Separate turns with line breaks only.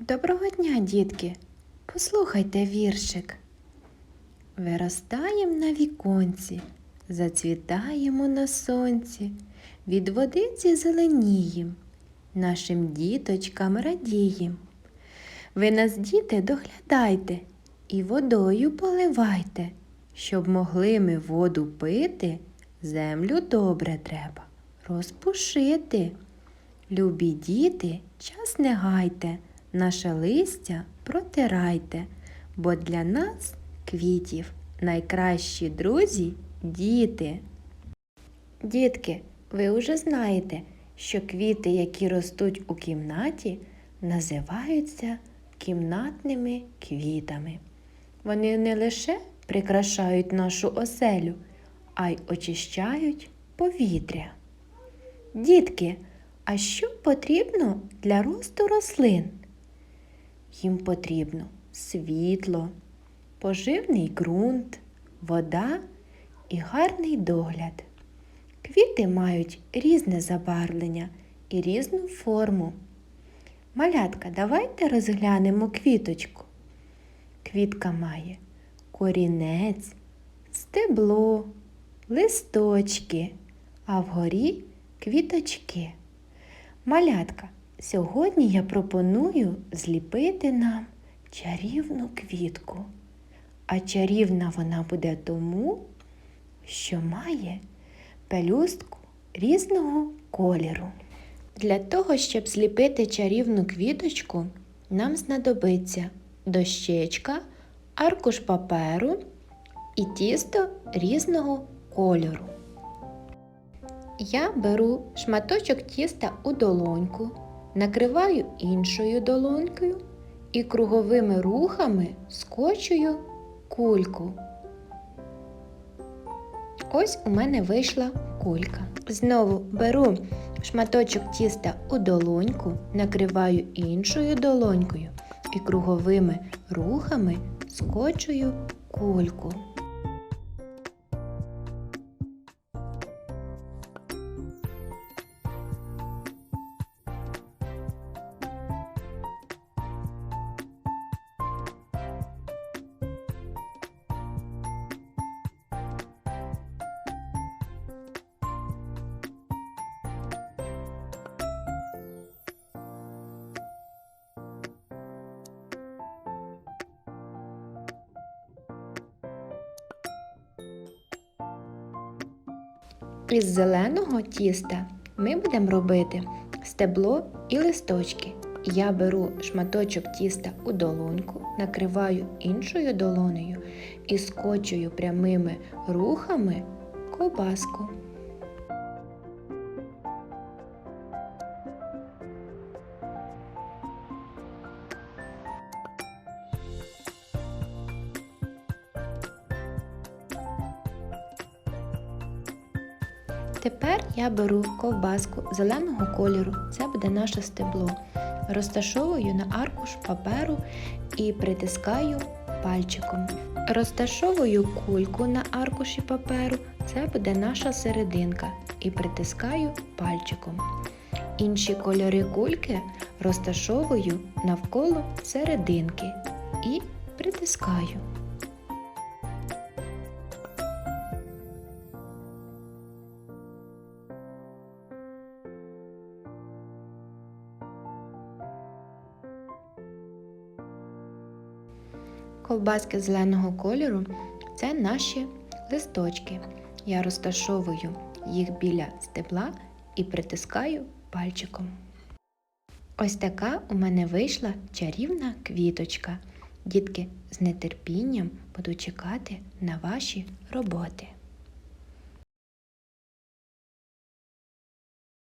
Доброго дня, дітки! Послухайте віршик. Виростаєм на віконці, зацвітаємо на сонці, від водиці зеленієм, нашим діточкам радієм. Ви нас, діти, доглядайте і водою поливайте, щоб могли ми воду пити, землю добре треба розпушити. Любі діти, час не гайте, наше листя протирайте, бо для нас квітів найкращі друзі діти. Дітки, ви вже знаєте, що квіти, які ростуть у кімнаті, називаються кімнатними квітами. Вони не лише прикрашають нашу оселю, а й очищають повітря. Дітки, а що потрібно для росту рослин? Їм потрібно світло, поживний ґрунт, вода і гарний догляд. Квіти мають різне забарвлення і різну форму. Малятка, давайте розглянемо квіточку. Квітка має корінець, стебло, листочки, а вгорі квіточки. Малятка, сьогодні я пропоную зліпити нам чарівну квітку. А чарівна вона буде тому, що має пелюстку різного кольору. Для того, щоб зліпити чарівну квіточку, нам знадобиться дощечка, аркуш паперу і тісто різного кольору. Я беру шматочок тіста у долоньку, накриваю іншою долонькою і круговими рухами скочую кульку. Ось у мене вийшла кулька. Знову беру шматочок тіста у долоньку, накриваю іншою долонькою і круговими рухами скочую кульку. Із зеленого тіста ми будемо робити стебло і листочки. Я беру шматочок тіста у долоньку, накриваю іншою долонею і скочую прямими рухами ковбаску. Тепер я беру ковбаску зеленого кольору, це буде наше стебло. Розташовую на аркуш паперу і притискаю пальчиком. Розташовую кульку на аркуші паперу, це буде наша серединка, і притискаю пальчиком. Інші кольори кульки розташовую навколо серединки і притискаю. Ковбаски зеленого кольору це наші листочки. Я розташовую їх біля стебла і притискаю пальчиком. Ось така у мене вийшла чарівна квіточка. Дітки з нетерпінням буду чекати на ваші роботи.